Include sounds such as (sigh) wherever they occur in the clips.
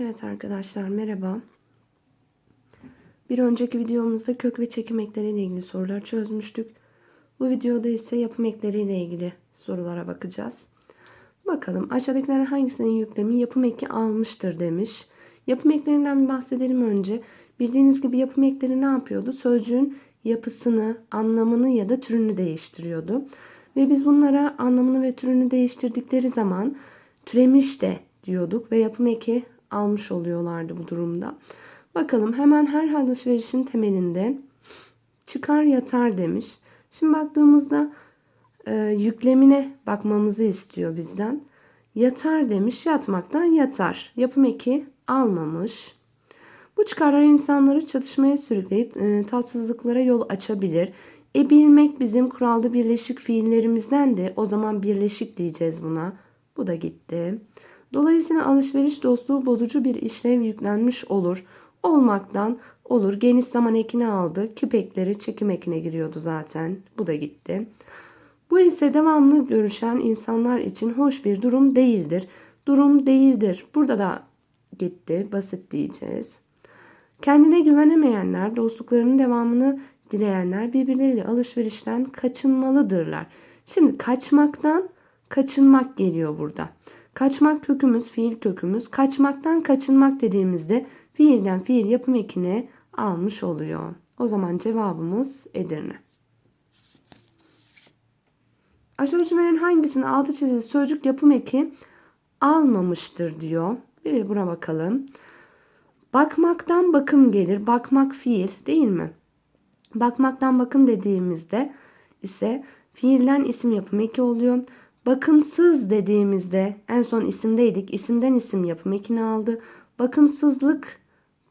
Evet arkadaşlar merhaba. Bir önceki videomuzda kök ve çekim ekleriyle ilgili sorular çözmüştük. Bu videoda ise yapım ekleriyle ilgili sorulara bakacağız. Bakalım aşağıdakilerden hangisinin yüklemi yapım eki almıştır demiş. Yapım eklerinden bir bahsedelim önce. Bildiğiniz gibi yapım ekleri ne yapıyordu? Sözcüğün yapısını, anlamını ya da türünü değiştiriyordu. Ve biz bunlara anlamını ve türünü değiştirdikleri zaman türemiş de diyorduk ve yapım eki almış oluyorlardı bu durumda. Bakalım hemen her alışverişin temelinde çıkar yatar demiş. Şimdi baktığımızda e, yüklemine bakmamızı istiyor bizden. Yatar demiş yatmaktan yatar. Yapım eki almamış. Bu çıkarlar insanları çatışmaya sürükleyip e, tatsızlıklara yol açabilir. E bilmek bizim kuralda birleşik fiillerimizden de o zaman birleşik diyeceğiz buna. Bu da gitti. Dolayısıyla alışveriş dostluğu bozucu bir işlev yüklenmiş olur. Olmaktan olur. Geniş zaman ekini aldı. Küp ekleri çekim ekine giriyordu zaten. Bu da gitti. Bu ise devamlı görüşen insanlar için hoş bir durum değildir. Durum değildir. Burada da gitti. Basit diyeceğiz. Kendine güvenemeyenler, dostluklarının devamını dileyenler birbirleriyle alışverişten kaçınmalıdırlar. Şimdi kaçmaktan kaçınmak geliyor burada. Kaçmak kökümüz, fiil kökümüz. Kaçmaktan kaçınmak dediğimizde fiilden fiil yapım ekini almış oluyor. O zaman cevabımız Edirne. Aşağıdaki cümlelerin hangisinde altı çizili sözcük yapım eki almamıştır diyor. Bir buna bakalım. Bakmaktan bakım gelir. Bakmak fiil değil mi? Bakmaktan bakım dediğimizde ise fiilden isim yapım eki oluyor. Bakımsız dediğimizde en son isimdeydik. İsimden isim yapım ekini aldı. Bakımsızlık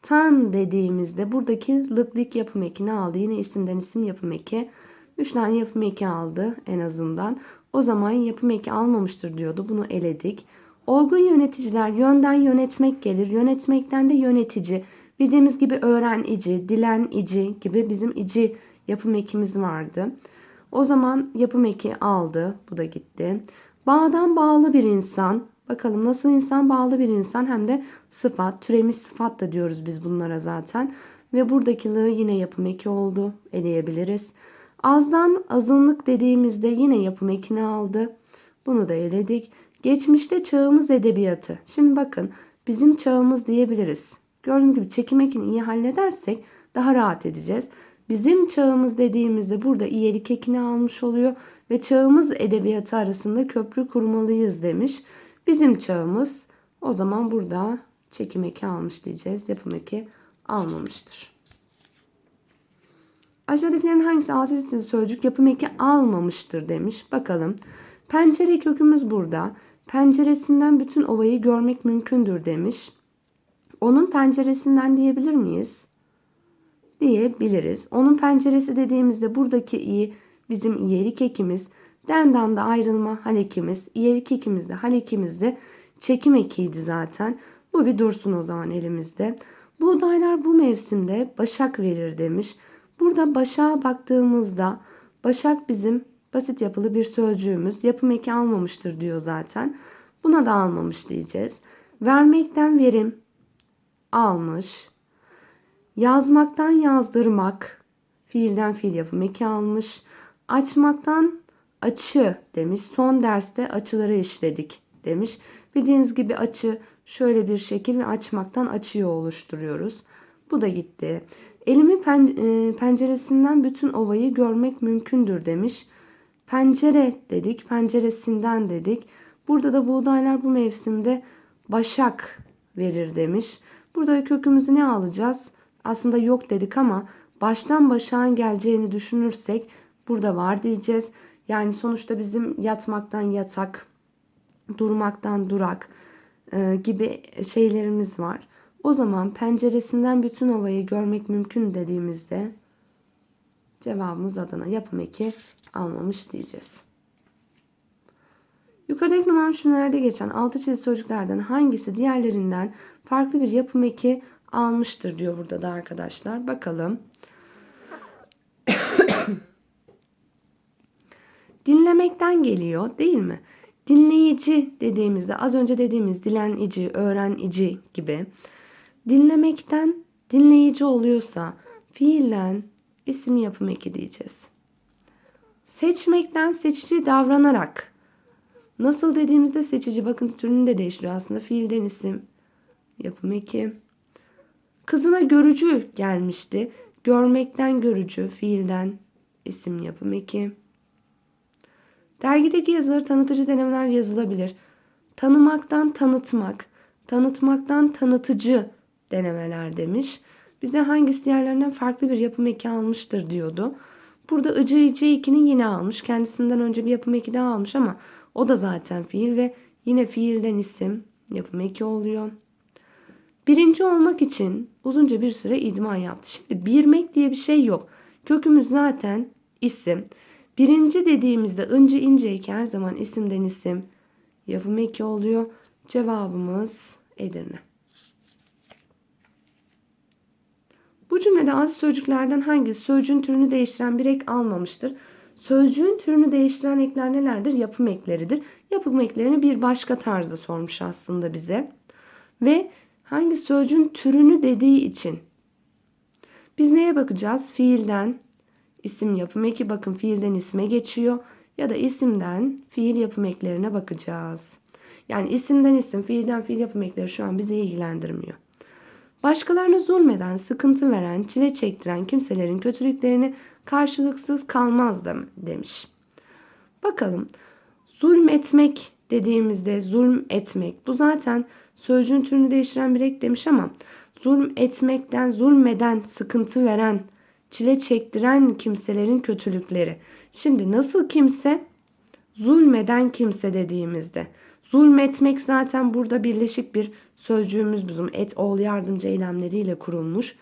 tan dediğimizde buradaki lıklık yapım ekini aldı. Yine isimden isim yapım eki. 3 tane yapım eki aldı en azından. O zaman yapım eki almamıştır diyordu. Bunu eledik. Olgun yöneticiler yönden yönetmek gelir. Yönetmekten de yönetici. Bildiğimiz gibi öğrenici, dilenici gibi bizim ici yapım ekimiz vardı. O zaman yapım eki aldı. Bu da gitti. Bağdan bağlı bir insan. Bakalım nasıl insan bağlı bir insan hem de sıfat. Türemiş sıfat da diyoruz biz bunlara zaten. Ve buradaki yine yapım eki oldu. Eleyebiliriz. Azdan azınlık dediğimizde yine yapım ekini aldı. Bunu da eledik. Geçmişte çağımız edebiyatı. Şimdi bakın bizim çağımız diyebiliriz. Gördüğünüz gibi çekim ekini iyi halledersek daha rahat edeceğiz. Bizim çağımız dediğimizde burada iyilik ekini almış oluyor ve çağımız edebiyatı arasında köprü kurmalıyız demiş. Bizim çağımız o zaman burada çekim eki almış diyeceğiz. Yapım eki almamıştır. Aşağıdakilerin hangisi altı çizili sözcük yapım eki almamıştır demiş. Bakalım. Pencere kökümüz burada. Penceresinden bütün ovayı görmek mümkündür demiş. Onun penceresinden diyebilir miyiz? Diyebiliriz. Onun penceresi dediğimizde buradaki i bizim iyelik ekimiz. Dendan da ayrılma hal ekimiz. İyelik ekimiz de hal ekimiz de çekim ekiydi zaten. Bu bir dursun o zaman elimizde. Buğdaylar bu mevsimde başak verir demiş. Burada başağa baktığımızda başak bizim basit yapılı bir sözcüğümüz. Yapım eki almamıştır diyor zaten. Buna da almamış diyeceğiz. Vermekten verim almış. Yazmaktan yazdırmak fiilden fiil yapım eki almış. Açmaktan açı demiş. Son derste açıları işledik demiş. Bildiğiniz gibi açı şöyle bir şekil ve açmaktan açıyı oluşturuyoruz. Bu da gitti. Elimin pen, e, penceresinden bütün ovayı görmek mümkündür demiş. Pencere dedik, penceresinden dedik. Burada da buğdaylar bu mevsimde başak verir demiş. Burada kökümüzü ne alacağız? Aslında yok dedik ama baştan başağın geleceğini düşünürsek burada var diyeceğiz. Yani sonuçta bizim yatmaktan yatak, durmaktan durak e, gibi şeylerimiz var. O zaman penceresinden bütün ovayı görmek mümkün dediğimizde cevabımız Adana. Yapım eki almamış diyeceğiz. Yukarıdaki numaralı cümlelerde geçen altı çizili sözcüklerden hangisi diğerlerinden farklı bir yapım eki almıştır diyor burada da arkadaşlar. Bakalım. (coughs) Dinlemekten geliyor değil mi? Dinleyici dediğimizde az önce dediğimiz dilenici, öğrenici gibi dinlemekten dinleyici oluyorsa fiilen isim yapım eki diyeceğiz. Seçmekten seçici davranarak nasıl dediğimizde seçici bakın türünü de değiştiriyor aslında fiilden isim yapım eki. Kızına görücü gelmişti. Görmekten görücü fiilden isim yapım eki. Dergideki yazıları tanıtıcı denemeler yazılabilir. Tanımaktan tanıtmak, tanıtmaktan tanıtıcı denemeler demiş. Bize hangisi diğerlerinden farklı bir yapım eki almıştır diyordu. Burada ıcı ıcı ekini yine almış. Kendisinden önce bir yapım eki daha almış ama o da zaten fiil ve yine fiilden isim yapım eki oluyor. Birinci olmak için uzunca bir süre idman yaptı. Şimdi birmek diye bir şey yok. Kökümüz zaten isim. Birinci dediğimizde ıncı ince eki her zaman isimden isim yapım eki oluyor. Cevabımız Edirne. Bu cümlede aziz sözcüklerden hangisi sözcüğün türünü değiştiren bir ek almamıştır? Sözcüğün türünü değiştiren ekler nelerdir? Yapım ekleridir. Yapım eklerini bir başka tarzda sormuş aslında bize. Ve hangi sözcüğün türünü dediği için biz neye bakacağız? Fiilden isim yapım eki bakın fiilden isme geçiyor ya da isimden fiil yapım eklerine bakacağız. Yani isimden isim, fiilden fiil yapım ekleri şu an bizi ilgilendirmiyor. Başkalarına zulmeden, sıkıntı veren, çile çektiren kimselerin kötülüklerini karşılıksız kalmaz demiş. Bakalım zulmetmek dediğimizde zulm etmek bu zaten sözcüğün türünü değiştiren bir ek demiş ama zulm etmekten zulmeden, sıkıntı veren, çile çektiren kimselerin kötülükleri. Şimdi nasıl kimse? Zulmeden kimse dediğimizde. Zulmetmek zaten burada birleşik bir sözcüğümüz bizim et ol yardımcı eylemleriyle kurulmuş.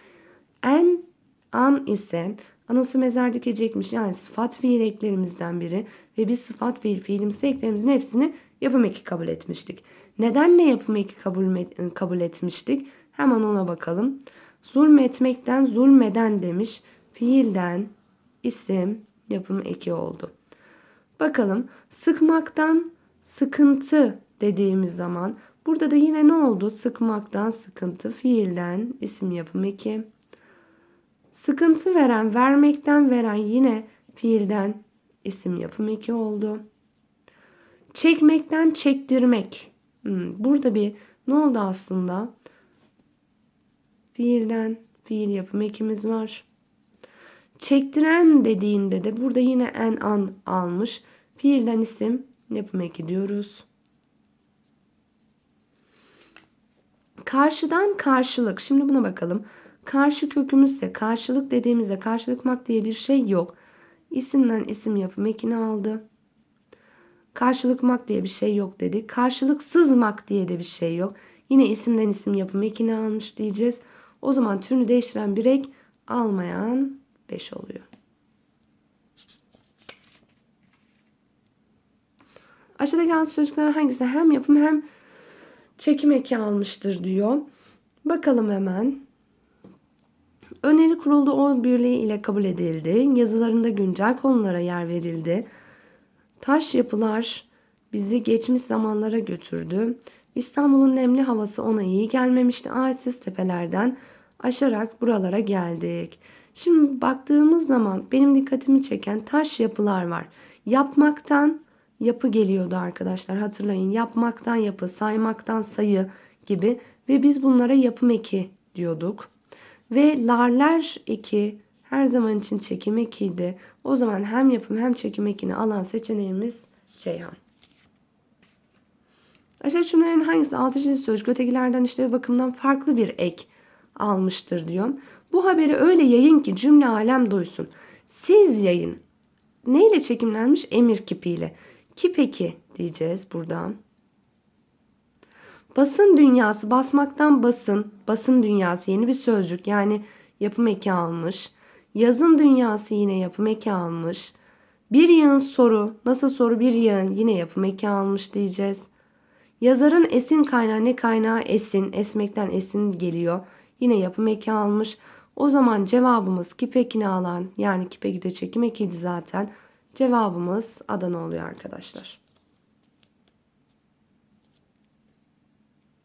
En an ise anası mezar dikecekmiş yani sıfat fiil eklerimizden biri ve biz sıfat fiil fiilimsi eklerimizin hepsini yapım eki kabul etmiştik. Neden ne yapım eki kabul, kabul etmiştik? Hemen ona bakalım. Zulmetmekten zulmeden demiş. Fiilden isim yapım eki oldu. Bakalım sıkmaktan sıkıntı dediğimiz zaman burada da yine ne oldu? Sıkmaktan sıkıntı fiilden isim yapım eki. Sıkıntı veren vermekten veren yine fiilden isim yapım eki oldu. Çekmekten çektirmek. Hmm, burada bir ne oldu aslında? Fiilden fiil yapım ekimiz var. Çektiren dediğinde de burada yine en an almış. Fiilden isim yapım eki diyoruz. Karşıdan karşılık. Şimdi buna bakalım. Karşı kökümüzse karşılık dediğimizde karşılıkmak diye bir şey yok. İsimden isim yapım ekini aldı. Karşılıkmak diye bir şey yok dedi. Karşılıksızmak diye de bir şey yok. Yine isimden isim yapım ekini almış diyeceğiz. O zaman türünü değiştiren bir ek almayan 5 oluyor. Aşağıdaki gelen sözcükler hangisi hem yapım hem çekim eki almıştır diyor. Bakalım hemen. Öneri kuruldu o birliği ile kabul edildi. Yazılarında güncel konulara yer verildi. Taş yapılar bizi geçmiş zamanlara götürdü. İstanbul'un nemli havası ona iyi gelmemişti. Ağaçsız tepelerden aşarak buralara geldik. Şimdi baktığımız zaman benim dikkatimi çeken taş yapılar var. Yapmaktan yapı geliyordu arkadaşlar. Hatırlayın yapmaktan yapı, saymaktan sayı gibi ve biz bunlara yapım eki diyorduk. Ve larler eki her zaman için çekim ekiydi. O zaman hem yapım hem çekim ekini alan seçeneğimiz Ceyhan. Aşağı cümlelerin hangisi altı çizili sözcük ötekilerden işte bakımdan farklı bir ek almıştır diyor. Bu haberi öyle yayın ki cümle alem duysun. Siz yayın. Neyle çekimlenmiş? Emir kipiyle. Ki peki diyeceğiz buradan. Basın dünyası basmaktan basın. Basın dünyası yeni bir sözcük yani yapım eki almış. Yazın dünyası yine yapım eki almış. Bir yığın soru nasıl soru bir yığın yine yapım eki almış diyeceğiz. Yazarın esin kaynağı ne kaynağı esin esmekten esin geliyor. Yine yapım eki almış. O zaman cevabımız kipekini alan yani kipeki de çekim ekiydi zaten. Cevabımız Adana oluyor arkadaşlar.